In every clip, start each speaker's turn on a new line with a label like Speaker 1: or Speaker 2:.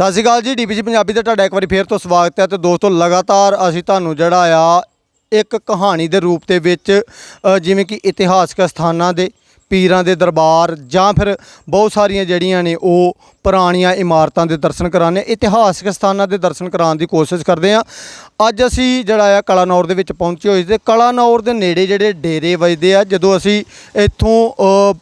Speaker 1: ਸਤਿ ਸ਼੍ਰੀ ਅਕਾਲ ਜੀ ਡੀਪੀਸੀ ਪੰਜਾਬੀ ਦਾ ਤੁਹਾਡਾ ਇੱਕ ਵਾਰੀ ਫੇਰ ਤੋਂ ਸਵਾਗਤ ਹੈ ਤੇ ਦੋਸਤੋ, ਲਗਾਤਾਰ ਅਸੀਂ ਤੁਹਾਨੂੰ ਜਿਹੜਾ ਆ, ਇੱਕ ਕਹਾਣੀ ਦੇ ਰੂਪ ਦੇ ਵਿੱਚ ਜਿਵੇਂ ਕਿ ਇਤਿਹਾਸਕ ਸਥਾਨਾਂ ਦੇ, ਪੀਰਾਂ ਦੇ ਦਰਬਾਰ ਜਾਂ ਫਿਰ ਬਹੁਤ ਸਾਰੀਆਂ ਜਿਹੜੀਆਂ ਨੇ ਉਹ ਪੁਰਾਣੀਆਂ ਇਮਾਰਤਾਂ ਦੇ ਦਰਸ਼ਨ ਕਰਾਣੇ ਇਤਿਹਾਸਕ ਸਥਾਨਾਂ ਦੇ ਦਰਸ਼ਨ ਕਰਾਉਣ ਦੀ ਕੋਸ਼ਿਸ਼ ਕਰਦੇ ਆ ਅੱਜ ਅਸੀਂ ਜਿਹੜਾ ਆ, ਕਲਾਨੌਰ ਦੇ ਵਿੱਚ ਪਹੁੰਚੇ ਹੋਏ ਤੇ ਕਲਾਨੌਰ ਦੇ ਨੇੜੇ ਜਿਹੜੇ ਡੇਰੇ ਵੱਜਦੇ ਆ, ਜਦੋਂ ਅਸੀਂ ਇੱਥੋਂ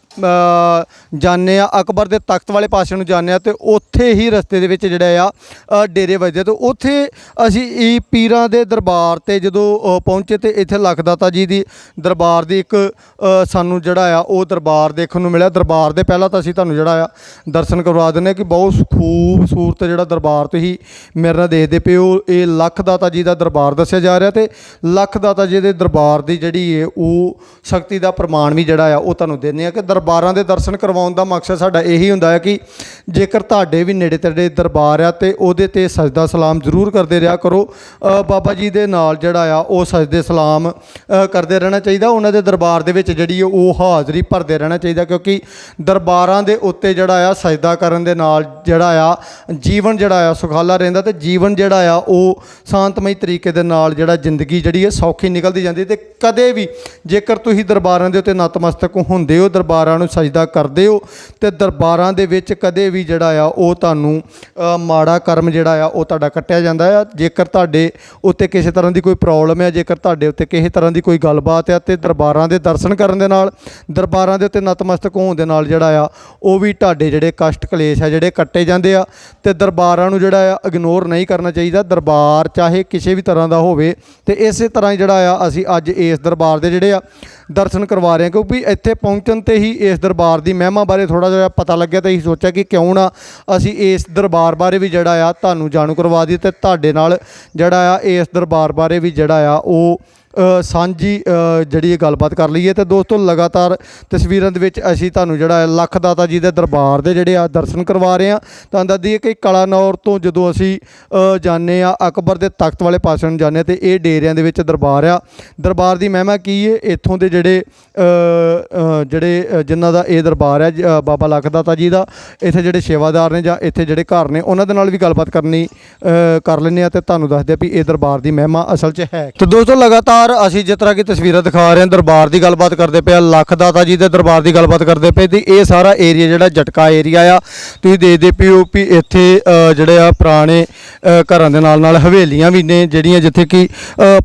Speaker 1: ਜਾਂਦੇ ਆ, ਅਕਬਰ ਦੇ ਤਖਤ ਵਾਲੇ ਪਾਸੇ ਨੂੰ ਜਾਂਦੇ ਆ ਤੇ ਉੱਥੇ ਹੀ ਰਸਤੇ ਦੇ ਵਿੱਚ ਜਿਹੜਾ ਆ ਡੇਰੇ ਵੱਜਦੇ ਆ। ਤੇ ਉੱਥੇ ਅਸੀਂ ਇਹ ਪੀਰਾਂ ਦੇ ਦਰਬਾਰ ਤੇ ਜਦੋਂ ਪਹੁੰਚੇ ਤੇ ਇੱਥੇ ਲਖਦਾਤਾ ਜੀ ਦੀ ਦਰਬਾਰ ਦੀ ਇੱਕ ਸਾਨੂੰ ਜਿਹੜਾ ਆ, ਉਹ ਦਰਬਾਰ ਦੇਖਣ ਨੂੰ ਮਿਲਿਆ। ਦਰਬਾਰ ਦੇ ਪਹਿਲਾਂ ਤਾਂ ਅਸੀਂ ਤੁਹਾਨੂੰ ਜਿਹੜਾ ਆ, ਦਰਸ਼ਨ ਕਰਵਾ ਦਿੰਦੇ ਹਾਂ ਕਿ ਬਹੁਤ ਖੂਬਸੂਰਤ ਜਿਹੜਾ ਦਰਬਾਰ ਤੁਸੀਂ ਮੇਰੇ ਨਾਲ ਦੇਖਦੇ ਪਏ ਹੋ। ਇਹ ਲਖਦਾਤਾ ਜੀ ਦਾ ਦਰਬਾਰ ਦੱਸਿਆ ਜਾ ਰਿਹਾ ਤੇ ਲਖਦਾਤਾ ਜੀ ਦੇ ਦਰਬਾਰ ਦੀ ਜਿਹੜੀ ਹੈ ਉਹ ਸ਼ਕਤੀ ਦਾ ਪ੍ਰਮਾਣ ਵੀ ਜਿਹੜਾ ਆ, ਉਹ ਤੁਹਾਨੂੰ ਦਿੰਦੇ ਆ ਕਿ ਦਰਬਾਰਾਂ ਦਰਬਾਰਾਂ ਦੇ ਦਰਸ਼ਨ ਕਰਵਾਉਣ ਦਾ ਮਕਸਦ ਸਾਡਾ ਇਹੀ ਹੁੰਦਾ ਹੈ ਕਿ ਜੇਕਰ ਤੁਹਾਡੇ ਵੀ ਨੇੜੇ ਤੇੜੇ ਦਰਬਾਰ ਆ ਤੇ ਉਹਦੇ ਤੇ ਸਜਦਾ ਸਲਾਮ ਜ਼ਰੂਰ ਕਰਦੇ ਰਿਹਾ ਕਰੋ। ਬਾਬਾ ਜੀ ਦੇ ਨਾਲ ਜਿਹੜਾ ਆ, ਉਹ ਸਜਦੇ ਸਲਾਮ ਕਰਦੇ ਰਹਿਣਾ ਚਾਹੀਦਾ। ਉਹਨਾਂ ਦੇ ਦਰਬਾਰ ਦੇ ਵਿੱਚ ਜਿਹੜੀ ਉਹ ਹਾਜ਼ਰੀ ਭਰਦੇ ਰਹਿਣਾ ਚਾਹੀਦਾ ਕਿਉਂਕਿ ਦਰਬਾਰਾਂ ਦੇ ਉੱਤੇ ਜਿਹੜਾ ਆ, ਸਜਦਾ ਕਰਨ ਦੇ ਨਾਲ ਜਿਹੜਾ ਆ, ਜੀਵਨ ਜਿਹੜਾ ਆ, ਸੁਖਾਲਾ ਰਹਿੰਦਾ ਤੇ ਜੀਵਨ ਜਿਹੜਾ ਆ, ਉਹ ਸ਼ਾਂਤਮਈ ਤਰੀਕੇ ਦੇ ਨਾਲ ਜਿਹੜਾ ਜ਼ਿੰਦਗੀ ਜਿਹੜੀ ਹੈ ਸੌਖੀ ਨਿਕਲਦੀ ਜਾਂਦੀ ਤੇ ਕਦੇ ਵੀ ਜੇਕਰ ਤੁਸੀਂ ਦਰਬਾਰਾਂ ਦੇ ਉੱਤੇ ਨਤਮਸਤਕ ਹੁੰਦੇ ਹੋ, ਦਰਬਾਰਾਂ ਨੂੰ ਸਜਦਾ ਕਰਦੇ ਹੋ ਤੇ ਦਰਬਾਰਾਂ ਦੇ ਵਿੱਚ ਕਦੇ ਵੀ ਜਿਹੜਾ ਆ ਉਹ ਤੁਹਾਨੂੰ ਮਾੜਾ ਕਰਮ ਜਿਹੜਾ ਆ ਉਹ ਤੁਹਾਡਾ ਕੱਟਿਆ ਜਾਂਦਾ ਆ। ਜੇਕਰ ਤੁਹਾਡੇ ਉੱਤੇ ਕਿਸੇ ਤਰ੍ਹਾਂ ਦੀ ਕੋਈ ਪ੍ਰੋਬਲਮ ਹੈ ਜੇਕਰ ਤੁਹਾਡੇ ਉੱਤੇ ਕਿਸੇ ਤਰ੍ਹਾਂ ਦੀ ਕੋਈ ਗੱਲਬਾਤ ਹੈ ਤੇ ਦਰਬਾਰਾਂ ਦੇ ਦਰਸ਼ਨ ਕਰਨ ਦੇ ਨਾਲ, ਦਰਬਾਰਾਂ ਦੇ ਉੱਤੇ ਨਤਮਸਤਕ ਹੋਣ ਦੇ ਨਾਲ ਜਿਹੜਾ ਆ, ਉਹ ਵੀ ਤੁਹਾਡੇ ਜਿਹੜੇ ਕਸ਼ਟ ਕਲੇਸ਼ ਆ, ਜਿਹੜੇ ਕੱਟੇ ਜਾਂਦੇ ਆ ਤੇ ਦਰਬਾਰਾਂ ਨੂੰ ਜਿਹੜਾ ਆ ਇਗਨੋਰ ਨਹੀਂ ਕਰਨਾ ਚਾਹੀਦਾ। ਦਰਬਾਰ ਚਾਹੇ ਕਿਸੇ ਵੀ ਤਰ੍ਹਾਂ ਦਾ ਹੋਵੇ ਤੇ ਇਸੇ ਤਰ੍ਹਾਂ ਹੀ ਜਿਹੜਾ ਆ ਅਸੀਂ ਅੱਜ ਇਸ ਦਰਬਾਰ ਦੇ ਜਿਹੜੇ ਆ ਦਰਸ਼ਨ ਕਰਵਾ ਰਹੇ ਹਾਂ ਕਿਉਂਕਿ ਇੱਥੇ ਪਹੁੰਚਣ ਤੇ ਹੀ ਇਸ ਦਰਬਾਰ ਦੀ ਮਹਿਮਾ ਬਾਰੇ ਥੋੜਾ ਜਿਹਾ ਪਤਾ ਲੱਗਿਆ ਤਾਂ ਅਸੀਂ ਸੋਚਿਆ ਕਿ ਕਿਉਂ ਨਾ ਅਸੀਂ ਇਸ ਦਰਬਾਰ ਬਾਰੇ ਵੀ ਜਿਹੜਾ ਆ ਤੁਹਾਨੂੰ ਜਾਣੂ ਕਰਵਾ ਦਈਏ ਤੇ ਤੁਹਾਡੇ ਨਾਲ ਜਿਹੜਾ ਆ ਇਸ ਦਰਬਾਰ ਬਾਰੇ ਵੀ ਜਿਹੜਾ ਆ ਉਹ ਸਾਂਝੀ ਜਿਹੜੀ ਇਹ ਗੱਲਬਾਤ ਕਰ ਲਈਏ ਤੇ ਦੋਸਤੋ ਲਗਾਤਾਰ ਤਸਵੀਰਾਂ ਦੇ ਵਿੱਚ ਅਸੀਂ ਤੁਹਾਨੂੰ ਜਿਹੜਾ ਲੱਖ ਦਾਤਾ ਜੀ ਦੇ ਦਰਬਾਰ ਦੇ ਜਿਹੜੇ ਆ ਦਰਸ਼ਨ ਕਰਵਾ ਰਹੇ ਆ ਤਾਂ ਦੱਸਦੀ ਹੈ ਕਿ ਕਲਾਨੌਰ ਤੋਂ ਜਦੋਂ ਅਸੀਂ ਅ, ਜਾਂਦੇ ਆ ਅਕਬਰ ਦੇ ਤਖਤ ਵਾਲੇ ਪਾਸੇ ਨੂੰ ਜਾਂਦੇ ਹਾਂ ਤੇ ਇਹ ਡੇਰਿਆਂ ਦੇ ਵਿੱਚ ਦਰਬਾਰ ਆ। ਦਰਬਾਰ ਦੀ ਮਹਿਮਾ ਕੀ ਹੈ ਇੱਥੋਂ ਦੇ ਜਿਹੜੇ ਜਿਹੜੇ ਜਿਨ੍ਹਾਂ ਦਾ ਇਹ ਦਰਬਾਰ ਹੈ ਜ- ਬਾਬਾ ਲੱਖ ਦਾਤਾ ਜੀ ਦਾ ਇੱਥੇ ਜਿਹੜੇ ਸੇਵਾਦਾਰ ਨੇ ਜਾਂ ਇੱਥੇ ਜਿਹੜੇ ਘਰ ਨੇ ਉਹਨਾਂ ਦੇ ਨਾਲ ਵੀ ਗੱਲਬਾਤ ਕਰਨੀ ਕਰ ਲੈਂਦੇ ਆ ਤੇ ਤੁਹਾਨੂੰ ਦੱਸਦੇ ਆ ਵੀ ਇਹ ਦਰਬਾਰ ਦੀ ਮਹਿਮਾ ਅਸਲ 'ਚ ਹੈ ਤੇ ਦੋਸਤੋ ਲਗਾਤਾਰ ਅਸੀਂ ਜਿਸ ਤਰ੍ਹਾਂ ਕਿ ਤਸਵੀਰਾਂ ਦਿਖਾ ਰਹੇ ਹਾਂ, ਦਰਬਾਰ ਦੀ ਗੱਲਬਾਤ ਕਰਦੇ ਪਏ ਆ ਲੱਖ ਦਾਤਾ ਜੀ ਦੇ ਦਰਬਾਰ ਦੀ ਗੱਲਬਾਤ ਕਰਦੇ ਪਏ ਤੇ ਇਹ ਸਾਰਾ ਏਰੀਆ ਜਿਹੜਾ ਜਟਕਾ ਏਰੀਆ ਆ, ਤੁਸੀਂ ਦੇਖਦੇ ਪਿਓ ਵੀ ਇੱਥੇ ਜਿਹੜੇ ਆ ਪੁਰਾਣੇ ਘਰਾਂ ਦੇ ਨਾਲ ਨਾਲ ਹਵੇਲੀਆਂ ਵੀ ਨੇ, ਜਿਹੜੀਆਂ ਜਿੱਥੇ ਕਿ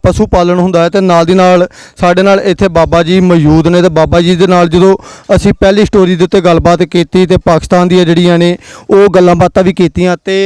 Speaker 1: ਪਸ਼ੂ ਪਾਲਣ ਹੁੰਦਾ ਹੈ ਤੇ ਨਾਲ ਦੀ ਨਾਲ ਸਾਡੇ ਨਾਲ ਇੱਥੇ ਬਾਬਾ ਜੀ ਮੌਜੂਦ ਨੇ ਤੇ ਬਾਬਾ ਜੀ ਦੇ ਨਾਲ ਜਦੋਂ ਅਸੀਂ ਪਹਿਲੀ ਸਟੋਰੀ ਦੇ ਉੱਤੇ ਗੱਲਬਾਤ ਕੀਤੀ ਤੇ ਪਾਕਿਸਤਾਨ ਦੀਆਂ ਜਿਹੜੀਆਂ ਨੇ, ਉਹ ਗੱਲਾਂ ਬਾਤਾਂ ਵੀ ਕੀਤੀਆਂ ਤੇ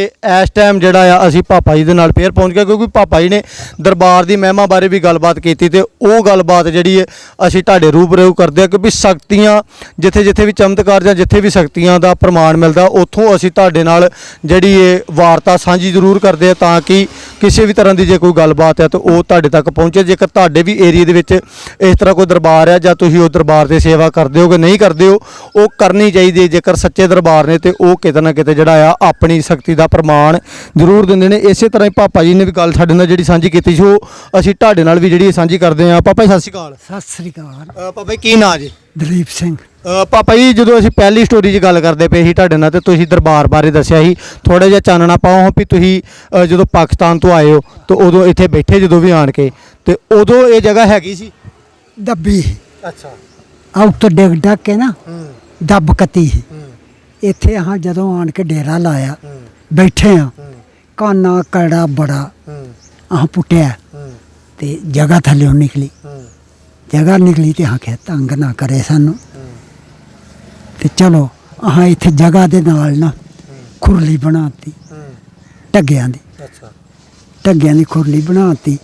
Speaker 1: ਇਸ ਟਾਈਮ ਜਿਹੜਾ ਆ, ਅਸੀਂ ਪਾਪਾ ਜੀ ਦੇ ਨਾਲ ਫੇਰ ਪਹੁੰਚ ਗਏ, ਕਿਉਂਕਿ ਪਾਪਾ ਜੀ ਨੇ ਦਰਬਾਰ ਦੀ ਮਹਿਮਾ ਬਾਰੇ ਵੀ ਗੱਲਬਾਤ ਕੀਤੀ ਤੇ ਉਹ ਗੱਲਬਾਤ ਜਿਹੜੀ ਹੈ ਅਸੀਂ ਤੁਹਾਡੇ ਰੂਬਰੂ ਕਰਦੇ ਆ ਕਿਉਂਕਿ ਸ਼ਕਤੀਆਂ ਜਿੱਥੇ ਜਿੱਥੇ ਵੀ ਚਮਤਕਾਰ ਜਾਂ ਜਿੱਥੇ ਵੀ ਸ਼ਕਤੀਆਂ ਦਾ ਪ੍ਰਮਾਣ ਮਿਲਦਾ, ਉੱਥੋਂ ਅਸੀਂ ਤੁਹਾਡੇ ਨਾਲ ਜਿਹੜੀ ਇਹ ਵਾਰਤਾ ਸਾਂਝੀ ਜ਼ਰੂਰ ਕਰਦੇ ਆ ਤਾਂ ਕਿ ਕਿਸੇ ਵੀ ਤਰ੍ਹਾਂ ਦੀ ਜੇ ਕੋਈ ਗੱਲਬਾਤ ਹੈ ਤਾਂ ਉਹ ਤੁਹਾਡੇ ਤੱਕ ਪਹੁੰਚੇ। ਜੇਕਰ ਤੁਹਾਡੇ ਵੀ ਏਰੀਆ ਦੇ ਵਿੱਚ ਇਸ ਤਰ੍ਹਾਂ ਕੋਈ ਦਰਬਾਰ ਹੈ ਜਾਂ ਤੁਸੀਂ ਉਹ ਦਰਬਾਰ 'ਤੇ ਸੇਵਾ ਕਰਦੇ ਹੋ ਕਿ ਨਹੀਂ ਕਰਦੇ ਹੋ, ਉਹ ਕਰਨੀ ਚਾਹੀਦੀ ਹੈ। ਜੇਕਰ ਸੱਚੇ ਦਰਬਾਰ ਨੇ ਤੇ ਉਹ ਕਿਤੇ ਨਾ ਕਿਤੇ ਜਿਹੜਾ ਆ ਆਪਣੀ ਸ਼ਕਤੀ ਦਾ ਪ੍ਰਮਾਣ ਜ਼ਰੂਰ ਦਿੰਦੇ ਨੇ। ਇਸੇ ਤਰ੍ਹਾਂ ਹੀ ਪਾਪਾ ਜੀ ਨੇ ਵੀ ਗੱਲ ਸਾਡੇ ਨਾਲ ਜਿਹੜੀ ਸਾਂਝੀ ਕੀਤੀ ਸੀ, ਉਹ ਅਸੀਂ ਤੁਹਾਡੇ ਨਾਲ ਵੀ ਜਿਹੜੀ ਸਾਂਝੀ ਕਰਦੇ ਆ ਪਾਪਾ ਜੀ ਸਤਿ ਸ਼੍ਰੀ ਅਕਾਲ।
Speaker 2: ਸਤਿ ਸ੍ਰੀ ਅਕਾਲ।
Speaker 1: ਅ, ਪਾਪਾ ਜੀ ਕੀ ਨਾਂ ਜੀ?
Speaker 2: ਦਲੀਪ ਸਿੰਘ।
Speaker 1: ਅ, ਪਾਪਾ ਜੀ ਜਦੋਂ ਅਸੀਂ ਪਹਿਲੀ ਸਟੋਰੀ 'ਚ ਗੱਲ ਕਰਦੇ ਪਏ ਸੀ ਤੁਹਾਡੇ ਨਾਲ ਤੇ ਤੁਸੀਂ ਦਰਬਾਰ ਬਾਰੇ ਦੱਸਿਆ ਸੀ ਥੋੜਾ ਜਿਹਾ ਚਾਨਣਾ ਪਾਓ ਵੀ ਤੁਸੀਂ ਅ, ਜਦੋਂ ਪਾਕਿਸਤਾਨ ਤੋਂ ਆਏ ਹੋ ਤੇ ਉਦੋਂ ਇੱਥੇ ਬੈਠੇ ਜਦੋਂ ਵੀ ਆਣ ਕੇ ਤੇ ਉਦੋਂ ਇਹ ਜਗ੍ਹਾ ਹੈਗੀ ਸੀ?
Speaker 2: ਦੱਬੀ।
Speaker 1: ਅੱਛਾ।
Speaker 2: ਆਉਟ ਤੋਂ ਡਿੱਗ ਡੱਕ ਕੇ ਨਾ
Speaker 1: ਹੂੰ।
Speaker 2: ਦੱਬ ਕਤੀ
Speaker 1: ਹੂੰ।
Speaker 2: ਇੱਥੇ ਆਹ ਜਦੋਂ ਆਣ ਕੇ ਡੇਰਾ ਲਾਇਆ
Speaker 1: ਹੂੰ।
Speaker 2: ਬੈਠੇ ਆ
Speaker 1: ਹੂੰ।
Speaker 2: ਕਾਨਾ ਕੜਾ ਬੜਾ
Speaker 1: ਹੂੰ।
Speaker 2: ਆਹ ਪੁੱਟਿਆ।
Speaker 1: ਹੂੰ
Speaker 2: ਤੇ ਜਗ੍ਹਾ ਥੱਲੇ ਨਿਕਲੀ।
Speaker 1: ਹੂੰ।
Speaker 2: ਜਗ੍ਹਾ ਨਿਕਲੀ ਤੇ ਆਖਿਆ ਤੰਗ ਨਾ ਕਰੇ ਸਾਨੂੰ। ਤੇ ਚਲੋ ਆਹ ਇੱਥੇ ਜਗ੍ਹਾ ਦੇ ਨਾਲ ਨਾ ਖੁਰਲੀ ਬਣਾਤੀ
Speaker 1: ਹੂੰ।
Speaker 2: ਟੱਗਿਆਂ ਦੀ।
Speaker 1: ਅੱਛਾ।
Speaker 2: ਟੱਗਿਆਂ ਦੀ ਖੁਰਲੀ ਬਣਾਤੀ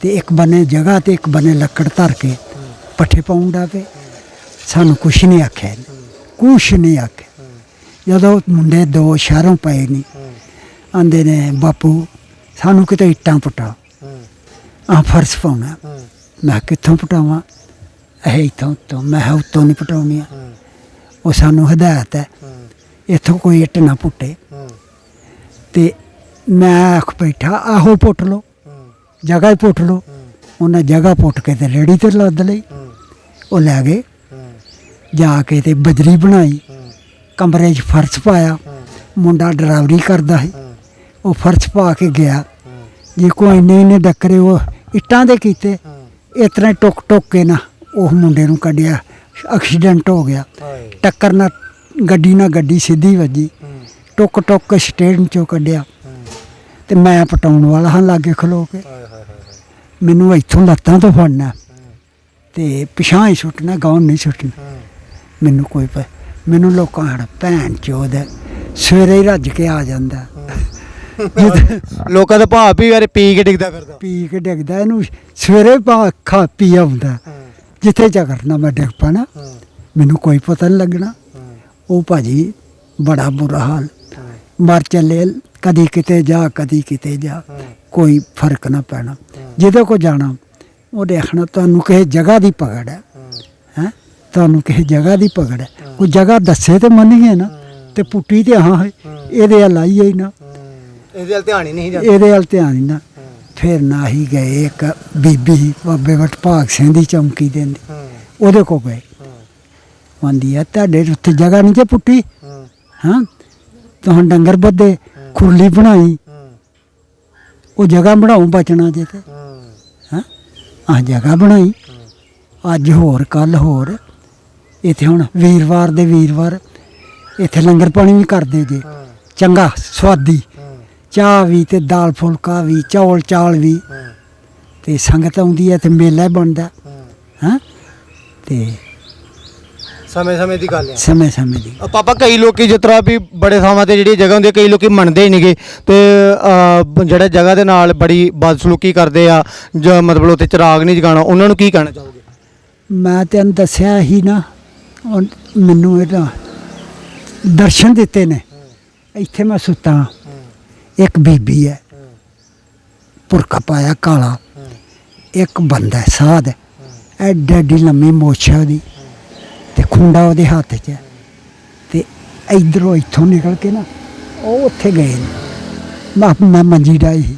Speaker 2: ਤੇ ਇੱਕ ਬੰਨੇ ਜਗ੍ਹਾ ਤੇ ਇੱਕ ਬੰਨੇ ਲੱਕੜ ਧਰ ਕੇ ਪੱਠੇ ਪਾਉਂਦਾ ਪਏ। ਸਾਨੂੰ ਕੁਛ ਨਹੀਂ ਆਖਿਆ ਕੁਛ ਨਹੀਂ ਆਖਿਆ। ਜਦੋਂ ਮੁੰਡੇ ਦੋ ਸ਼ਹਿਰੋਂ ਪਏ ਨਹੀਂ ਆਂਦੇ ਨੇ ਬਾਪੂ ਸਾਨੂੰ ਕਿਤੇ ਇੱਟਾਂ ਪਟਾ।
Speaker 1: ਹੂੰ
Speaker 2: ਆ ਫਰਸ਼ ਪਾਉਣਾ।
Speaker 1: ਹੂੰ।
Speaker 2: ਮੈਂ ਕਿੱਥੋਂ ਪਟਾਵਾਂ? ਇਹ ਇੱਥੋਂ ਤੋਂ ਮੈਂ ਕਿਹਾ, ਉੱਤੋਂ ਨਹੀਂ ਪਟਾਉਣੀਆਂ।
Speaker 1: ਹੂੰ।
Speaker 2: ਉਹ ਸਾਨੂੰ ਹਦਾਇਤ ਹੈ
Speaker 1: ਹੂੰ।
Speaker 2: ਇੱਥੋਂ ਕੋਈ ਇੱਟ ਨਾ ਪੁੱਟੇ।
Speaker 1: ਹੂੰ।
Speaker 2: ਤੇ ਮੈਂ ਆਖ ਬੈਠਾ ਆਹੋ ਪੁੱਟ
Speaker 1: ਹੂੰ।
Speaker 2: ਜਗ੍ਹਾ ਹੀ ਪੁੱਟ
Speaker 1: ਹੂੰ।
Speaker 2: ਉਹਨਾਂ ਜਗ੍ਹਾ ਪੁੱਟ ਕੇ ਤੇ ਰੇੜੀ ਤੇ ਲੱਦ ਲਈ।
Speaker 1: ਹੂੰ।
Speaker 2: ਉਹ ਲੈ ਗਏ।
Speaker 1: ਹੂੰ।
Speaker 2: ਜਾ ਕੇ ਤੇ ਬਜਰੀ ਬਣਾਈ।
Speaker 1: ਹੂੰ।
Speaker 2: ਕਮਰੇ 'ਚ ਫਰਸ਼ ਪਾਇਆ।
Speaker 1: ਹੂੰ।
Speaker 2: ਮੁੰਡਾ ਡਰਾਈਵਰੀ ਕਰਦਾ ਸੀ।
Speaker 1: ਹੂੰ।
Speaker 2: ਉਹ ਫਰਸ਼ ਪਾ ਕੇ ਗਿਆ। ਜੇ ਕੋਈ ਇੰਨੇ ਇੰਨੇ ਡੱਕਰੇ ਉਹ ਇੱਟਾਂ ਦੇ ਕੀਤੇ। ਇਸ ਤਰ੍ਹਾਂ ਟੁੱਕ ਟੁੱਕ ਕੇ ਨਾ ਉਹ ਮੁੰਡੇ ਨੂੰ ਕੱਢਿਆ। ਐਕਸੀਡੈਂਟ ਹੋ ਗਿਆ। ਟੱਕਰ ਨਾਲ ਗੱਡੀ ਨਾਲ ਗੱਡੀ ਸਿੱਧੀ ਵੱਜੀ। ਟੁੱਕ ਟੁੱਕ ਕੇ ਸਟੇਸ਼ਨ ਚੋਂ ਕੱਢਿਆ। ਤੇ ਮੈਂ ਪਟਾਉਣ ਵਾਲਾ ਹਾਂ ਲਾਗੇ ਖਲੋ ਕੇ। ਮੈਨੂੰ ਇੱਥੋਂ ਲੱਤਾਂ ਤੋਂ ਫੜਨਾ। ਤੇ ਪਿਛਾਂ ਹੀ ਸੁੱਟਣਾ ਗਾਉਂ ਨਹੀਂ ਸੁੱਟਣਾ। ਮੈਨੂੰ ਕੋਈ ਮੈਨੂੰ ਲੋਕਾਂ ਹੜ ਭੈਣ ਚੋਦ। ਸਵੇਰੇ ਹੀ ਰੱਜ ਕੇ ਆ ਜਾਂਦਾ।
Speaker 1: ਲੋਕਾਂ ਦਾ ਭਾਅ ਵੀ ਯਾਰ ਪੀ ਕੇ ਡਿੱਗਦਾ ਫਿਰਦਾ।
Speaker 2: ਪੀ ਕੇ ਡਿੱਗਦਾ ਇਹਨੂੰ ਸਵੇਰੇ ਪਾ ਖਾ ਪੀ ਆਉਂਦਾ ਜਿੱਥੇ ਝਗੜਨਾ ਮੈਂ ਡਿੱਗ ਪਾਣਾ। ਮੈਨੂੰ ਕੋਈ ਪਤਾ ਨਹੀਂ ਲੱਗਣਾ। ਉਹ ਭਾਜੀ ਬੜਾ ਬੁਰਾ ਹਾਲ। ਮਰ ਚੱਲੇ ਕਦੀ ਕਿਤੇ ਜਾ ਕਦੀ ਕਿਤੇ ਜਾ। ਕੋਈ ਫ਼ਰਕ ਨਾ ਪੈਣਾ। ਜਿਹਦੇ ਕੋ ਜਾਣਾ ਉਹ ਦੇਖਣਾ ਤੁਹਾਨੂੰ ਕਿਸੇ ਜਗ੍ਹਾ ਦੀ ਪਕੜ ਹੈ। ਹੈ। ਤੁਹਾਨੂੰ ਕਿਸੇ ਜਗ੍ਹਾ ਦੀ ਪਕੜ ਹੈ। ਕੋਈ ਜਗ੍ਹਾ ਦੱਸੇ ਤੇ ਮੰਨੀਏ ਨਾ। ਤੇ ਪੁੱਟੀ ਤੇ ਹਾਂ ਇਹਦੇ ਵੱਲ ਆਈਏ ਹੀ ਨਾ।
Speaker 1: ਇਹਦੇ ਵੱਲ ਧਿਆਨ ਹੀ ਨਹੀਂ
Speaker 2: ਇਹਦੇ ਵੱਲ ਧਿਆਨ ਹੀ ਨਾ। ਫਿਰ ਨਾ ਹੀ ਗਏ ਇੱਕ ਬੀਬੀ ਬਾਬੇ ਵਟ ਭਾਗ ਸਿੰਘ ਦੀ ਚੌਂਕੀ ਦਿੰਦੀ ਉਹਦੇ ਕੋ ਗਏ। ਆਂਦੀ ਆ ਤੁਹਾਡੇ ਉੱਥੇ ਜਗ੍ਹਾ ਨਹੀਂ ਜੇ ਪੁੱਟੀ? ਹਾਂ। ਤੁਹਾਂ ਡੰਗਰ ਬੱਦੇ ਖੁਰਲੀ ਬਣਾਈ। ਉਹ ਜਗ੍ਹਾ ਬਣਾਉ ਬਚਣਾ ਜੇ ਤੇ। ਹਾਂ। ਆ ਜਗ੍ਹਾ ਬਣਾਈ। ਅੱਜ ਹੋਰ ਕੱਲ ਹੋਰ। ਇੱਥੇ ਹੁਣ ਵੀਰਵਾਰ ਦੇ ਵੀਰਵਾਰ। ਇੱਥੇ ਲੰਗਰ ਪਾਣੀ ਵੀ ਕਰਦੇ ਜੇ। ਚੰਗਾ ਸਵਾਦੀ ਚਾਹ ਵੀ ਤੇ ਦਾਲ ਫੁਲਕਾ ਵੀ ਚੌਲ ਚਾਲ ਵੀ। ਤੇ ਸੰਗਤ ਆਉਂਦੀ ਹੈ ਤੇ ਮੇਲਾ ਹੀ ਬਣਦਾ। ਹਾਂ। ਤੇ
Speaker 1: ਸਮੇਂ ਸਮੇਂ ਦੀ ਗੱਲ
Speaker 2: ਸਮੇਂ ਸਮੇਂ ਦੀ।
Speaker 1: ਅ, ਪਾਪਾ ਕਈ ਲੋਕੀ ਜਿਸ ਤਰ੍ਹਾਂ ਵੀ ਬੜੇ ਥਾਵਾਂ ਤੇ ਜਿਹੜੀ ਜਗ੍ਹਾ ਹੁੰਦੀ ਹੈ ਕਈ ਲੋਕੀ ਮੰਨਦੇ ਹੀ ਨਹੀਂਗੇ। ਤੇ ਅ, ਜਿਹੜੇ ਜਗ੍ਹਾ ਦੇ ਨਾਲ ਬੜੀ ਬਦਸਲੂਕੀ ਕਰਦੇ ਆ ਜਾਂ ਮਤਲਬ ਉੱਥੇ ਚਿਰਾਗ ਨਹੀਂ ਜਗਾਉਣਾ ਉਹਨਾਂ ਨੂੰ ਕੀ ਕਹਿਣਾ ਚਾਹੋਗੇ?
Speaker 2: ਮੈਂ ਤੈਨੂੰ ਦੱਸਿਆ ਹੀ ਨਾ ਉਹ ਮੈਨੂੰ ਇਹਦਾ ਦਰਸ਼ਨ ਦਿੱਤੇ ਨੇ। ਇੱਥੇ ਮੈਂ ਸੁੱਤਾ। ਹਾਂ। ਇੱਕ ਬੀਬੀ ਹੈ ਪੁਰਖਾ ਪਾਇਆ ਕਾਲਾ। ਇੱਕ ਬੰਦਾ ਹੈ, ਸਾਧ ਐਡੀ ਐਡੀ ਲੰਮੀ ਮੋਛ ਹੈ ਉਹਦੀ। ਤੇ ਖੁੰਡਾ ਉਹਦੇ ਹੱਥ 'ਚ ਹੈ ਤੇ ਇਧਰੋਂ ਇੱਥੋਂ ਨਿਕਲ ਕੇ ਨਾ ਉਹ ਉੱਥੇ ਗਏ ਨੇ। ਮੈਂ ਮੈਂ ਮੰਜੀ ਡਾਈ ਸੀ।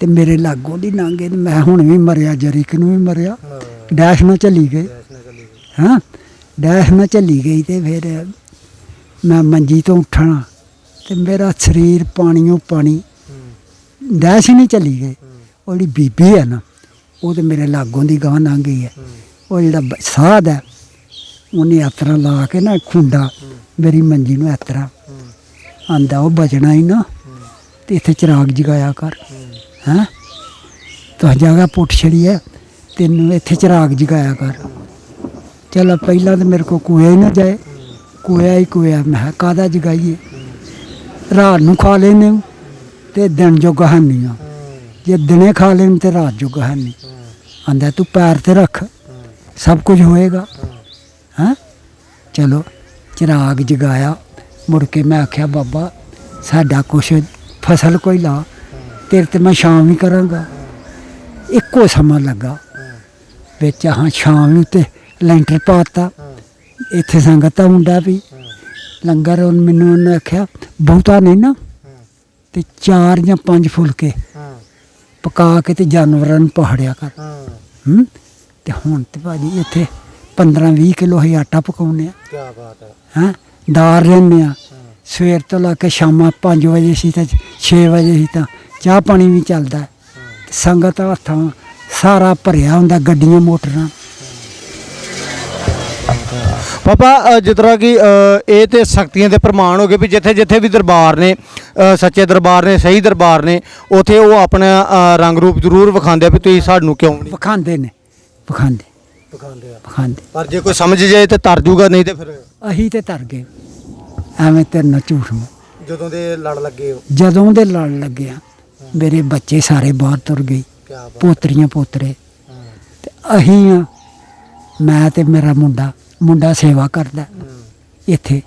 Speaker 2: ਤੇ ਮੇਰੇ ਲਾਗੋਂ ਦੀ ਲੰਘੇ ਤੇ ਮੈਂ ਹੁਣ ਵੀ ਮਰਿਆ ਜਰੀਕ ਨੂੰ ਵੀ ਮਰਿਆ। ਡੈਸ਼ ਨਾਲ ਚੱਲੀ ਗਏ ਹਾਂ ਡੈਸ਼ ਨਾਲ ਚੱਲੀ ਗਈ ਤੇ ਫਿਰ ਮੈਂ ਮੰਜੀ ਤੋਂ ਉੱਠਣਾ। ਤੇ ਮੇਰਾ ਸਰੀਰ ਪਾਣੀੋਂ ਪਾਣੀ ਡੈਸ਼ ਹੀ ਨਹੀਂ ਚੱਲੀ ਗਈ। ਉਹ ਜਿਹੜੀ ਬੀਬੀ ਹੈ ਨਾ ਉਹ ਤੇ ਮੇਰੇ ਲਾਗੋਂ ਦੀ ਗਾਂ ਲੰਘ ਗਈ ਹੈ। ਉਹ ਜਿਹੜਾ ਸਾਧ ਹੈ ਉਹਨੇ ਆਤਰਾ ਲਾ ਕੇ ਨਾ ਖੁੰਡਾ ਮੇਰੀ ਮੰਜੀ ਨੂੰ ਆਤਰਾ ਆਂਦਾ ਉਹ ਬਚਣਾ ਹੀ ਨਾ। ਤੇ ਇੱਥੇ ਚਿਰਾਗ ਜਗਾਇਆ ਕਰ। ਹੈਂ। ਤਾਂ ਜਗ੍ਹਾ ਪੁੱਟ ਛੜੀ ਹੈ ਤੈਨੂੰ ਇੱਥੇ ਚਿਰਾਗ ਜਗਾਇਆ ਕਰ। ਚਲ ਪਹਿਲਾਂ ਤਾਂ ਮੇਰੇ ਕੋ ਕੋਇਆ ਹੀ ਨਾ ਜਾਏ। ਕੋਇਆ ਹੀ ਕੋਇਆ ਮੈਂ ਕਾਹਦਾ ਜਗਾਈਏ? ਰਾਤ ਨੂੰ ਖਾ ਲੈਨੇ ਤੇ ਦਿਨ ਜੋਗਾ ਹੈ ਨਹੀਂ ਆ। ਜੇ ਦਿਨੇ ਖਾ ਲੈਣ ਤੇ ਰਾਤ ਜੋਗਾ ਹੈ ਨਹੀਂ। ਆਂਦਾ ਤੂੰ ਪੈਰ ਤੇ ਰੱਖ, ਸਭ ਕੁਝ ਹੋਏਗਾ। ਹਾਂ? ਚਲੋ, ਚਿਰਾਗ ਜਗਾਇਆ। ਮੁੜ ਕੇ ਮੈਂ ਆਖਿਆ, ਬਾਬਾ, ਸਾਡਾ ਕੁਛ ਫਸਲ ਕੋਈ ਲਾ, ਤੇਰੇ ਤੇ ਮੈਂ ਸ਼ਾਮ ਵੀ ਕਰਾਂਗਾ। ਇੱਕੋ ਸਮਾਂ ਲੱਗਾ। ਵਿੱਚ ਹਾਂ ਸ਼ਾਮ ਨੂੰ ਤੇ ਲੈਂਟਰ ਪਾਤਾ ਇੱਥੇ ਸੰਗਤ ਦਾ ਮੁੰਡਾ ਵੀ। ਲੰਗਰ ਉਹਨ ਮੈਨੂੰ ਉਹਨੇ ਆਖਿਆ ਬਹੁਤਾ ਨਹੀਂ ਨਾ। ਤੇ ਚਾਰ ਜਾਂ ਪੰਜ ਫੁਲਕੇ ਪਕਾ ਕੇ ਤੇ ਜਾਨਵਰਾਂ ਨੂੰ ਪਹਾੜਿਆ ਕਰ। ਹੂੰ। ਤੇ ਹੁਣ ਤੇ ਭਾਜੀ ਇੱਥੇ 15 20 ਕਿਲੋ ਹੀ ਆਟਾ ਪਕਾਉਂਦੇ ਆ।
Speaker 1: ਕੀ ਬਾਤ ਹੈ।
Speaker 2: ਹੈਂ? ਦਾਰ ਲੈਂਦੇ ਆ। ਸਵੇਰ ਤੋਂ ਲਾ ਕੇ ਸ਼ਾਮਾਂ 5 ਵਜੇ ਸੀ ਤਾਂ 6 ਵਜੇ ਸੀ ਤਾਂ ਚਾਹ ਪਾਣੀ ਵੀ ਚੱਲਦਾ। ਸੰਗਤ ਹੱਥਾਂ ਸਾਰਾ ਭਰਿਆ ਹੁੰਦਾ ਗੱਡੀਆਂ ਮੋਟਰਾਂ।
Speaker 1: ਪਾਪਾ ਜਿਸ ਤਰ੍ਹਾਂ ਕਿ ਇਹ ਤੇ ਸ਼ਕਤੀਆਂ ਦੇ ਪ੍ਰਮਾਣ ਹੋ ਗਏ ਵੀ ਜਿੱਥੇ ਜਿੱਥੇ ਵੀ ਦਰਬਾਰ ਨੇ ਸੱਚੇ ਦਰਬਾਰ ਨੇ ਸਹੀ ਦਰਬਾਰ ਨੇ ਉਥੇ ਉਹ ਆਪਣਾ ਰੰਗ ਰੂਪ ਜ਼ਰੂਰ ਵਿਖਾਉਂਦੇ ਆ ਵੀ ਤੁਸੀਂ ਸਾਨੂੰ ਕਿਉਂ ਨਹੀਂ?
Speaker 2: ਵਿਖਾਉਂਦੇ ਨੇ ਵਿਖਾਉਂਦੇ
Speaker 1: ਵਿਖਾਉਂਦੇ ਆ।
Speaker 2: ਵਿਖਾਉਂਦੇ।
Speaker 1: ਪਰ ਜੇ ਕੋਈ ਸਮਝ ਜਾਏ ਤੇ ਤਰ ਜੂਗਾ ਨਹੀਂ ਤੇ ਫਿਰ
Speaker 2: ਅਹੀਂ ਤੇ ਤਰ ਗਏ। ਐਵੇਂ ਤੇਰੇ ਨਾਲ ਝੂਠ ਮੈਂ
Speaker 1: ਜਦੋਂ ਦੇ ਲੜ ਲੱਗੇ ਹੋ।
Speaker 2: ਜਦੋਂ ਦੇ ਲੜ ਲੱਗਿਆ ਮੇਰੇ ਬੱਚੇ ਸਾਰੇ ਬਾਹਰ ਤੁਰ ਗਏ ਪੋਤਰੀਆਂ ਪੋਤਰੇ। ਤੇ ਅਹੀਂ ਆ ਮੈਂ ਤੇ ਮੇਰਾ ਮੁੰਡਾ ਮੁੰਡਾ ਸੇਵਾ ਕਰਦਾ ਇੱਥੇ।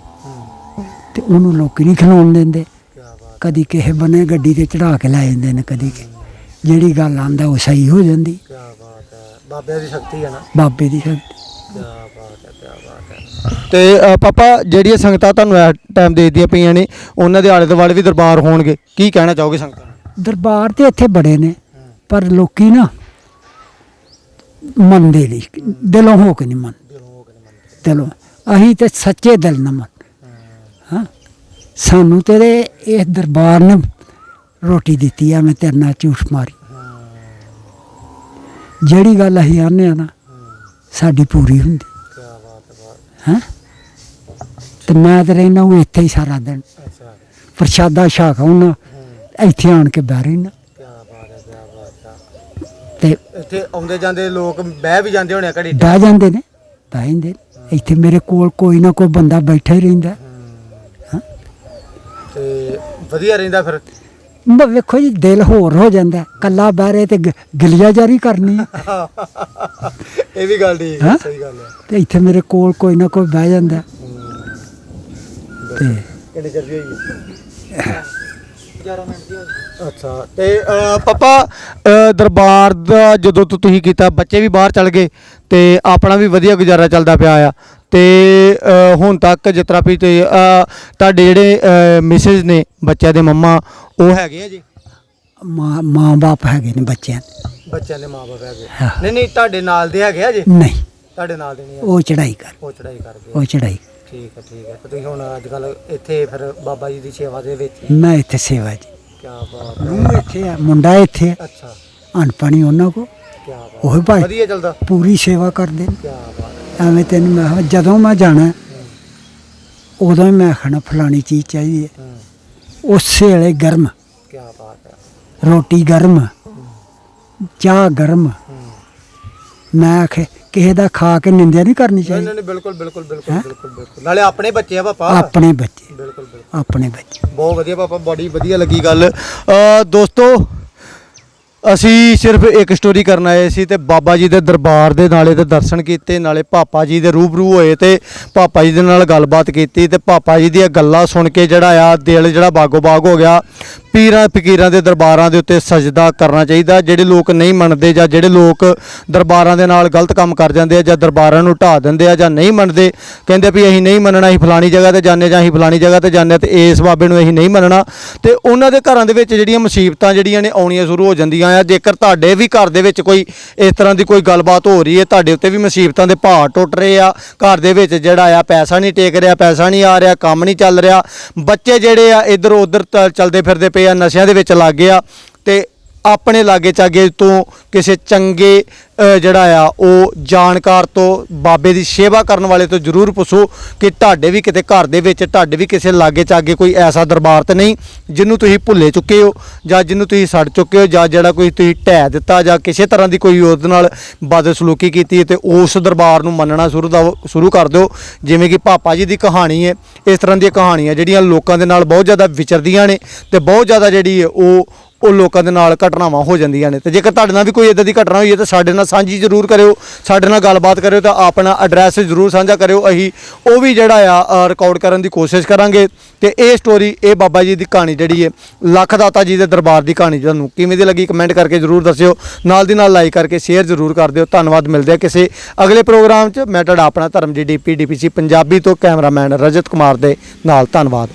Speaker 2: ਤੇ ਉਹਨੂੰ ਲੋਕੀ ਨਹੀਂ ਖਿਲਾਉਣ ਦਿੰਦੇ। ਕਦੀ ਕਿਸੇ ਬਨੇ ਗੱਡੀ ਤੇ ਚੜਾ ਕੇ ਲੈ ਜਾਂਦੇ ਨੇ ਕਦੀ ਕਿ। ਜਿਹੜੀ ਗੱਲ ਆਂਦਾ ਉਹ ਸਹੀ ਹੋ ਜਾਂਦੀ।
Speaker 1: ਕੀ ਬਾਤ ਹੈ ਬਾਬਿਆਂ ਦੀ ਸ਼ਕਤੀ ਹੈ ਨਾ।
Speaker 2: ਬਾਬੇ ਦੀ ਸ਼ਕਤੀ।
Speaker 1: ਕੀ ਬਾਤ ਹੈ ਕੀ ਬਾਤ ਹੈ ਤੇ ਪਾਪਾ ਜਿਹੜੀਆਂ ਸੰਗਤਾਂ ਤੁਹਾਨੂੰ ਇਸ ਟਾਈਮ ਦੇਖਦੀਆਂ ਪਈਆਂ ਨੇ ਉਹਨਾਂ ਦੇ ਆਲੇ ਦੁਆਲੇ ਵੀ ਦਰਬਾਰ ਹੋਣਗੇ। ਕੀ ਕਹਿਣਾ ਚਾਹੋਗੇ ਸੰਗਤਾਂ ਨੂੰ?
Speaker 2: ਦਰਬਾਰ ਤੇ ਇੱਥੇ ਬੜੇ ਨੇ ਪਰ ਲੋਕੀ ਨਾ ਮੰਨਦੇ ਨਹੀਂ। ਦਿਲੋਂ ਹੋ ਕੇ ਨਹੀਂ ਮੰਨ ਦਿਲੋਂ ਅਸੀਂ ਤੇ ਸੱਚੇ ਦਿਲ ਨਾਲ ਹਾਂ। ਸਾਨੂੰ ਤੇਰੇ ਇਹ ਦਰਬਾਰ ਨੇ ਰੋਟੀ ਦਿੱਤੀ ਆ ਮੈਂ ਤੇਰੇ ਨਾਲ ਝੂਠ ਮਾਰੀ। ਜਿਹੜੀ ਗੱਲ ਅਸੀਂ ਆਨੇ ਆ ਨਾ ਸਾਡੀ ਪੂਰੀ ਹੁੰਦੀ।
Speaker 1: ਕੀ ਬਾਤ ਹੈ।
Speaker 2: ਹੈ ਤੇ ਮੈਂ ਤੇ ਰਹਿਣਾ ਉਹ ਇੱਥੇ ਹੀ ਸਾਰਾ ਦਿਨ। ਪ੍ਰਸ਼ਾਦਾ ਛਕ ਆਉਣਾ ਇੱਥੇ ਆਣ ਕੇ ਬਹਿ ਰਹਿਣਾ ਤੇ
Speaker 1: ਇੱਥੇ ਆਉਂਦੇ ਜਾਂਦੇ ਲੋਕ ਬਹਿ ਵੀ ਜਾਂਦੇ ਹੋਣੇ ਘੜੀ।
Speaker 2: ਬਹਿ ਜਾਂਦੇ ਨੇ ਬਹਿ ਜਾਂਦੇ ਨੇ। ਇੱਥੇ ਮੇਰੇ ਕੋਲ ਕੋਈ ਨਾ ਕੋਈ ਬੰਦਾ ਬੈਠਾ ਹੀ ਰਹਿੰਦਾ। ਹਾਂ।
Speaker 1: ਤੇ ਵਧੀਆ ਰਹਿੰਦਾ ਫਿਰ?
Speaker 2: ਬ- ਵੇਖੋ ਜੀ ਦਿਲ ਹੋਰ ਹੋ ਜਾਂਦਾ। ਕੱਲਾ ਬਾਰੇ ਤੇ ਗ- ਗਿਲਿਆ ਜਾਰੀ ਕਰਨੀ।
Speaker 1: ਇਹ ਵੀ ਗੱਲ ਠੀਕ
Speaker 2: ਹੈਂ?
Speaker 1: ਸਹੀ ਗੱਲ ਹੈ।
Speaker 2: ਤੇ ਇੱਥੇ ਮੇਰੇ ਕੋਲ ਕੋਈ ਨਾ ਕੋਈ ਬਹਿ ਜਾਂਦਾ। ਤੇ
Speaker 1: ਕਿੰਨੇ ਚਿਰ ਦੀ ਹੋਈ ਹੈ? 11 ਮਿੰਟ ਦੀ ਹੋਈ। ਅੱਛਾ ਤੇ ਅ, ਪਾਪਾ ਅ, ਦਰਬਾਰ ਦਾ ਜਦੋਂ ਤੋਂ ਤੁਸੀਂ ਕੀਤਾ ਬੱਚੇ ਵੀ ਬਾਹਰ ਚਲ ਗਏ ਤੇ ਆਪਣਾ ਵੀ ਵਧੀਆ ਗੁਜ਼ਾਰਾ ਚੱਲਦਾ ਪਿਆ ਆ। ਤੇ ਅ, ਹੁਣ ਤੱਕ ਜਿਸ ਤਰ੍ਹਾਂ ਵੀ ਤੇ ਅ, ਤੁਹਾਡੇ ਜਿਹੜੇ ਮਿਸਿਸ ਨੇ ਬੱਚਿਆਂ ਦੇ ਮੰਮਾ ਉਹ ਹੈਗੇ ਆ ਜੀ?
Speaker 2: ਮਾਂ ਮਾਂ ਬਾਪ ਹੈਗੇ ਨੇ ਬੱਚਿਆਂ ਦੇ।
Speaker 1: ਬੱਚਿਆਂ ਦੇ ਮਾਪੇ ਹੈਗੇ
Speaker 2: ਹਾਂ।
Speaker 1: ਨਹੀਂ ਨਹੀਂ ਤੁਹਾਡੇ ਨਾਲ ਦੇ ਹੈਗੇ ਆ ਜੀ?
Speaker 2: ਨਹੀਂ।
Speaker 1: ਤੁਹਾਡੇ ਨਾਲ ਦੇ ਨਹੀਂ
Speaker 2: ਉਹ ਚੜਾਈ ਕਰ।
Speaker 1: ਉਹ ਚੜਾਈ ਕਰਦੇ।
Speaker 2: ਉਹ ਚੜਾਈ
Speaker 1: ਠੀਕ ਹੈ ਠੀਕ ਹੈ ਤੇ ਤੁਸੀਂ ਹੁਣ ਅੱਜ ਕੱਲ ਇੱਥੇ ਫਿਰ ਬਾਬਾ ਜੀ ਦੀ ਸੇਵਾ ਦੇ ਵਿੱਚ
Speaker 2: ਮੈਂ ਇੱਥੇ ਸੇਵਾ ਜੀ।
Speaker 1: ਕੀ ਬਾਤ ਹੈ
Speaker 2: ਨੂੰ ਇੱਥੇ ਆ ਮੁੰਡਾ ਇੱਥੇ ਆ।
Speaker 1: ਅੱਛਾ।
Speaker 2: ਅਨਪਣੀ ਉਹਨਾਂ ਕੋ
Speaker 1: ਕੀ ਬਾਤ
Speaker 2: ਉਹ ਭਾਈ
Speaker 1: ਵਧੀਆ ਚੱਲਦਾ।
Speaker 2: ਪੂਰੀ ਸੇਵਾ ਕਰਦੇ ਨੇ।
Speaker 1: ਕੀ ਬਾਤ ਹੈ
Speaker 2: ਐਵੇਂ ਤੈਨੂੰ ਮੈਂ ਕਿਹਾ, ਜਦੋਂ ਮੈਂ ਜਾਣਾ ਉਦੋਂ ਹੀ ਮੈਂ ਆਖਣਾ ਫਲਾਣੀ ਚੀਜ਼ ਚਾਹੀਦੀ ਹੈ।
Speaker 1: ਹੂੰ।
Speaker 2: ਉਸੇ ਵੇਲੇ ਗਰਮ।
Speaker 1: ਕੀ ਬਾਤ ਹੈ
Speaker 2: ਰੋਟੀ ਗਰਮ। ਚਾਹ ਗਰਮ।
Speaker 1: ਹੂੰ।
Speaker 2: ਮੈਂ ਆਖੇ ਕਿਸੇ ਦਾ ਖਾ ਕੇ ਨਿੰਦਿਆ ਨਹੀਂ ਕਰਨੀ
Speaker 1: ਨਹੀਂ
Speaker 2: ਚਾਹੀਦੀ।
Speaker 1: ਨਹੀਂ ਬਿਲਕੁਲ ਬਿਲਕੁਲ ਬਿਲਕੁਲ ਬਿਲਕੁਲ ਬਿਲਕੁਲ। ਨਾਲੇ ਆਪਣੇ ਬੱਚੇ ਆ ਪਾਪਾ।
Speaker 2: ਆਪਣੇ ਬੱਚੇ।
Speaker 1: ਬਿਲਕੁਲ ਬਿਲਕੁਲ।
Speaker 2: ਆਪਣੇ ਬੱਚੇ।
Speaker 1: ਬਹੁਤ ਵਧੀਆ ਪਾਪਾ ਬੜੀ ਵਧੀਆ ਲੱਗੀ ਗੱਲ। ਅ, ਦੋਸਤੋ ਅਸੀਂ ਸਿਰਫ ਇੱਕ ਸਟੋਰੀ ਕਰਨ ਆਏ ਸੀ ਤੇ ਬਾਬਾ ਜੀ ਦੇ ਦਰਬਾਰ ਦੇ ਨਾਲੇ ਤੇ ਦਰਸ਼ਨ ਕੀਤੇ, ਨਾਲੇ ਪਾਪਾ ਜੀ ਦੇ ਰੂਬਰੂ ਹੋਏ ਤੇ ਪਾਪਾ ਜੀ ਦੇ ਨਾਲ ਗੱਲਬਾਤ ਕੀਤੀ ਤੇ ਪਾਪਾ ਜੀ ਦੀਆਂ ਗੱਲਾਂ ਸੁਣ ਕੇ ਜਿਹੜਾ ਆ ਦਿਲ ਜਿਹੜਾ ਬਾਗੋ ਬਾਗ ਹੋ ਗਿਆ। ਪੀਰਾਂ ਫਕੀਰਾਂ ਦੇ ਦਰਬਾਰਾਂ ਦੇ ਉੱਤੇ ਸਜਦਾ ਕਰਨਾ ਚਾਹੀਦਾ, ਜਿਹੜੇ ਲੋਕ ਨਹੀਂ ਮੰਨਦੇ ਜਾਂ ਜਿਹੜੇ ਲੋਕ ਦਰਬਾਰਾਂ ਦੇ ਨਾਲ ਗਲਤ ਕੰਮ ਕਰ ਜਾਂਦੇ ਆ ਜਾਂ ਦਰਬਾਰਾਂ ਨੂੰ ਢਾ ਦਿੰਦੇ ਆ ਜਾਂ ਨਹੀਂ ਮੰਨਦੇ, ਕਹਿੰਦੇ ਵੀ ਅਸੀਂ ਨਹੀਂ ਮੰਨਣਾ, ਅਸੀਂ ਫਲਾਣੀ ਜਗ੍ਹਾ ਤੇ ਜਾਂਦੇ ਜਾਂ ਅਸੀਂ ਫਲਾਣੀ ਜਗ੍ਹਾ ਤੇ ਜਾਂਦੇ ਤੇ ਇਸ ਬਾਬੇ ਨੂੰ ਅਸੀਂ ਨਹੀਂ ਮੰਨਣਾ। ਤੇ ਉਹਨਾਂ ਦੇ ਘਰਾਂ ਦੇ ਵਿੱਚ ਜਿਹੜੀਆਂ ਮੁਸੀਬਤਾਂ ਜਿਹੜੀਆਂ ਨੇ ਆਉਣੀਆਂ ਸ਼ੁਰੂ ਹੋ ਜਾਂਦੀਆਂ ਆ, ਜੇਕਰ ਤੁਹਾਡੇ ਵੀ ਘਰ ਦੇ ਵਿੱਚ ਕੋਈ ਇਸ ਤਰ੍ਹਾਂ ਦੀ ਕੋਈ ਗੱਲਬਾਤ ਹੋ ਰਹੀ ਹੈ, ਤੁਹਾਡੇ ਉੱਤੇ ਵੀ ਮੁਸੀਬਤਾਂ ਦੇ ਭਾਰ ਟੁੱਟ ਰਹੇ ਆ। ਘਰ ਦੇ ਵਿੱਚ ਜਿਹੜਾ ਆ, ਪੈਸਾ ਨਹੀਂ ਟੇਕ ਰਿਹਾ, ਪੈਸਾ ਨਹੀਂ ਆ ਰਿਹਾ, ਕੰਮ ਨਹੀਂ ਚੱਲ ਰਿਹਾ। ਬੱਚੇ ਜਿਹੜੇ ਆ ਇੱਧਰ ਉੱਧਰ ਚੱਲਦੇ ਫਿਰਦੇ ਪਏ ਆ, ਨਸ਼ਿਆਂ ਦੇ ਵਿੱਚ ਲੱਗ ਗਏ ਆ। ਤੇ ਆਪਣੇ ਲਾਗੇ ਚਾਗੇ ਤੋਂ ਕਿਸੇ ਚੰਗੇ ਜਿਹੜਾ ਆ, ਉਹ ਜਾਣਕਾਰ ਤੋਂ, ਬਾਬੇ ਦੀ ਸੇਵਾ ਕਰਨ ਵਾਲੇ ਤੋਂ ਜ਼ਰੂਰ ਪੁੱਛੋ ਕਿ ਤੁਹਾਡੇ ਵੀ ਕਿਤੇ ਘਰ ਦੇ ਵਿੱਚ, ਤੁਹਾਡੇ ਵੀ ਕਿਸੇ ਲਾਗੇ ਚਾਗੇ ਕੋਈ ਐਸਾ ਦਰਬਾਰ ਤੇ ਨਹੀਂ, ਜਿਹਨੂੰ ਤੁਸੀਂ ਭੁੱਲੇ ਚੁੱਕੇ ਹੋ, ਜਾਂ ਜਿਹਨੂੰ ਤੁਸੀਂ ਛੱਡ ਚੁੱਕੇ ਹੋ, ਜਾਂ ਜਿਹੜਾ ਕੋਈ ਤੁਸੀਂ ਢਹਿ ਦਿੱਤਾ, ਜਾਂ ਕਿਸੇ ਤਰ੍ਹਾਂ ਦੀ ਕੋਈ ਉਹਦੇ ਨਾਲ ਬਦਸਲੂਕੀ ਕੀਤੀ ਹੈ ਤੇ ਉਸ ਦਰਬਾਰ ਨੂੰ ਮੰਨਣਾ ਸ਼ੁਰੂ ਦਾ, ਸ਼ੁਰੂ ਕਰ ਦਿਓ। ਜਿਵੇਂ ਕਿ ਪਾਪਾ ਜੀ ਦੀ ਕਹਾਣੀ ਹੈ, ਇਸ ਤਰ੍ਹਾਂ ਦੀਆਂ ਕਹਾਣੀਆਂ ਜਿਹੜੀਆਂ ਲੋਕਾਂ ਦੇ ਨਾਲ ਬਹੁਤ ਜ਼ਿਆਦਾ ਵਿਚਰਦੀਆਂ ਨੇ, ਤੇ ਬਹੁਤ ਜ਼ਿਆਦਾ ਜਿਹੜੀ ਹੈ, ਉਹ ਉਹ ਲੋਕਾਂ ਦੇ ਨਾਲ ਘਟਨਾਵਾਂ ਹੋ ਜਾਂਦੀਆਂ ਨੇ ਤੇ ਜੇਕਰ ਤੁਹਾਡੇ ਨਾਲ ਵੀ ਕੋਈ ਇਦਾਂ ਦੀ ਘਟਨਾ ਹੋਈ ਹੈ ਤਾਂ ਸਾਡੇ ਨਾਲ ਸਾਂਝੀ ਜ਼ਰੂਰ ਕਰਿਓ, ਸਾਡੇ ਨਾਲ ਗੱਲਬਾਤ ਕਰਿਓ ਤਾਂ ਆਪਣਾ ਐਡਰੈਸ ਜ਼ਰੂਰ ਸਾਂਝਾ ਕਰਿਓ। ਅਸੀਂ ਉਹ ਵੀ ਜਿਹੜਾ ਆ ਰਿਕਾਰਡ ਕਰਨ ਦੀ ਕੋਸ਼ਿਸ਼ ਕਰਾਂਗੇ ਤੇ ਇਹ ਸਟੋਰੀ ਇਹ ਬਾਬਾ ਜੀ ਦੀ ਕਹਾਣੀ ਜਿਹੜੀ ਹੈ, ਲੱਖ ਦਾਤਾ ਜੀ ਦੇ ਦਰਬਾਰ ਦੀ ਕਹਾਣੀ ਤੁਹਾਨੂੰ ਕਿਵੇਂ ਦੀ ਲੱਗੀ ਕਮੈਂਟ ਕਰਕੇ ਜ਼ਰੂਰ ਦੱਸਿਓ। ਨਾਲ ਦੀ ਨਾਲ ਲਾਈਕ ਕਰਕੇ ਸ਼ੇਅਰ ਜ਼ਰੂਰ ਕਰ ਦਿਓ। ਧੰਨਵਾਦ, ਮਿਲਦੇ ਆ ਕਿਸੇ ਅਗਲੇ ਪ੍ਰੋਗਰਾਮ 'ਚ। ਮੈਂ ਤੁਹਾਡਾ ਆਪਣਾ ਧਰਮਜੀ ਡੀਪੀ ਡੀਪੀਸੀ ਪੰਜਾਬੀ ਤੋਂ ਕੈਮਰਾਮੈਨ ਰਜਤ ਕੁਮਾਰ ਦੇ ਨਾਲ। ਧੰਨਵਾਦ।